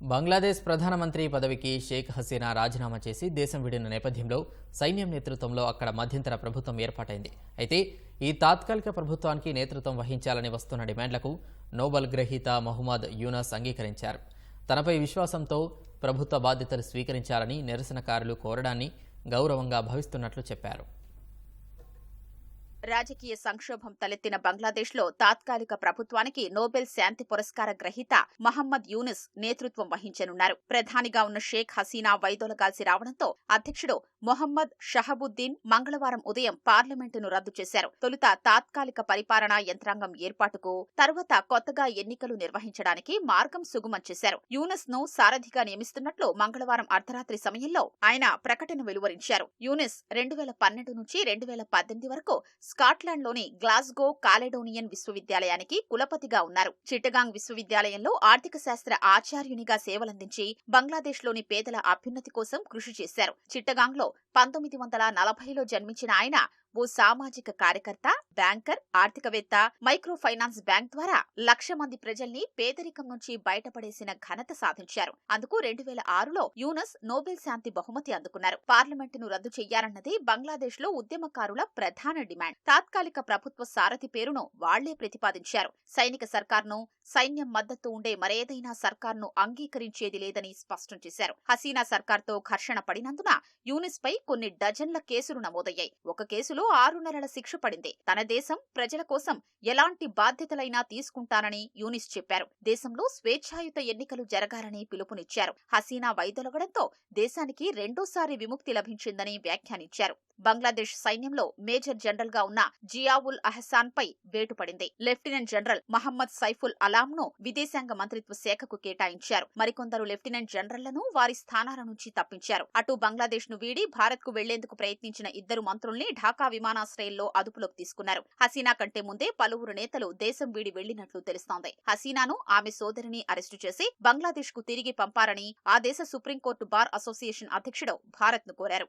బంగ్లాదేశ్ ప్రధానమంత్రి పదవికి షేక్ హసీనా రాజీనామా చేసి దేశం విడిన నేపథ్యంలో సైన్యం నేతృత్వంలో అక్కడ మధ్యంతర ప్రభుత్వం ఏర్పాటైంది. అయితే ఈ తాత్కాలిక ప్రభుత్వానికి నేతృత్వం వహించాలని వస్తున్న డిమాండ్లకు నోబెల్ గ్రహీత మహమ్మద్ యూనస్ అంగీకరించారు. తనపై విశ్వాసంతో ప్రభుత్వ బాధ్యతలు స్వీకరించాలని నిరసనకారులు కోరడాన్ని గౌరవంగా భావిస్తున్నట్లు చెప్పారు. రాజకీయ సంక్షోభం తలెత్తిన బంగ్లాదేశ్లో తాత్కాలిక ప్రభుత్వానికి నోబెల్ శాంతి పురస్కార గ్రహీత మహమ్మద్ యూనిస్ నేతృత్వం వహించనున్నారు. ప్రధానిగా ఉన్న షేక్ హసీనా వైదొలగాల్సి రావడంతో అధ్యక్షుడు మొహమ్మద్ షహబుద్దీన్ మంగళవారం ఉదయం పార్లమెంటును రద్దు చేశారు. తొలుత తాత్కాలిక పరిపాలనా యంత్రాంగం ఏర్పాటుకు తర్వాత కొత్తగా ఎన్నికలు నిర్వహించడానికి మార్గం సుగమం చేశారు. యూనస్ను సారథిగా నియమిస్తున్నట్లు మంగళవారం అర్ధరాత్రి సమయంలో ఆయన ప్రకటన వెలువరించారు. యూనిస్ రెండు వేల పన్నెండు నుంచి రెండు వేల పద్దెనిమిది వరకు స్కాట్లాండ్లోని గ్లాస్గో కాలెడోనియన్ విశ్వవిద్యాలయానికి కులపతిగా ఉన్నారు. చిట్టగాంగ్ విశ్వవిద్యాలయంలో ఆర్థిక శాస్త్ర ఆచార్యునిగా సేవలందించి బంగ్లాదేశ్లోని పేదల అభ్యున్నతి కోసం కృషి చేశారు. చిట్టగాంగ్లో పంతొమ్మిది వందల నలభైలో జన్మించిన ఆయన ఓ సామాజిక కార్యకర్త బ్యాంకర్ ఆర్థికవేత్త మైక్రో ఫైనాన్స్ బ్యాంక్ ద్వారా లక్ష మంది ప్రజల్ని పేదరికం నుంచి బయటపడేసిన ఘనత సాధించారు. అందుకు రెండు వేల ఆరులో యూనస్ నోబెల్ శాంతి బహుమతి అందుకున్నారు. పార్లమెంటును రద్దు చెయ్యాలన్నది బంగ్లాదేశ్లో ఉద్యమకారుల ప్రధాన డిమాండ్. తాత్కాలిక ప్రభుత్వ సారథి పేరును వాళ్ళే ప్రతిపాదించారు. సైనిక సర్కార్ను సైన్యం మద్దతు ఉండే మరేదైనా సర్కార్ను అంగీకరించేది లేదని స్పష్టం చేశారు. హసీనా సర్కార్తో ఘర్షణ పడినందున యూనిస్ పై కొన్ని డజన్ల కేసులు నమోదయ్యాయి. ఒక కేసులో ఆరు నెలల శిక్ష పడింది. తన దేశం ప్రజల కోసం ఎలాంటి బాధ్యతలైనా తీసుకుంటానని యూనిస్ చెప్పారు. దేశంలో స్వేచ్ఛాయుత ఎన్నికలు జరగాలని పిలుపునిచ్చారు. హసీనా వైదొలగడంతో దేశానికి రెండోసారి విముక్తి లభించిందని వ్యాఖ్యానించారు. బంగ్లాదేశ్ సైన్యంలో మేజర్ జనరల్గా ఉన్న జియావుల్ అహసాన్ పై వేటు పడింది. లెఫ్టినెంట్ జనరల్ మహమ్మద్ సైఫుల్ అలాం ను విదేశాంగ మంత్రిత్వ శాఖకు కేటాయించారు. మరికొందరు లెఫ్టినెంట్ జనరళ్ళను వారి స్థానాల నుంచి తప్పించారు. అటు బంగ్లాదేశ్ను వీడి భారత్కు వెళ్ళేందుకు ప్రయత్నించిన ఇద్దరు మంత్రుల్ని ఢాకా విమానాశ్రయంలో అదుపులోకి తీసుకున్నారు. హసీనా కంటే ముందే పలువురు నేతలు దేశం వీడి వెళ్ళినట్లు తెలుస్తోంది. హసీనాను ఆమె సోదరిని అరెస్టు చేసి బంగ్లాదేశ్కు తిరిగి పంపారని ఆ దేశ సుప్రీంకోర్టు బార్ అసోసియేషన్ అధ్యక్షుడు భారత్ను కోరారు.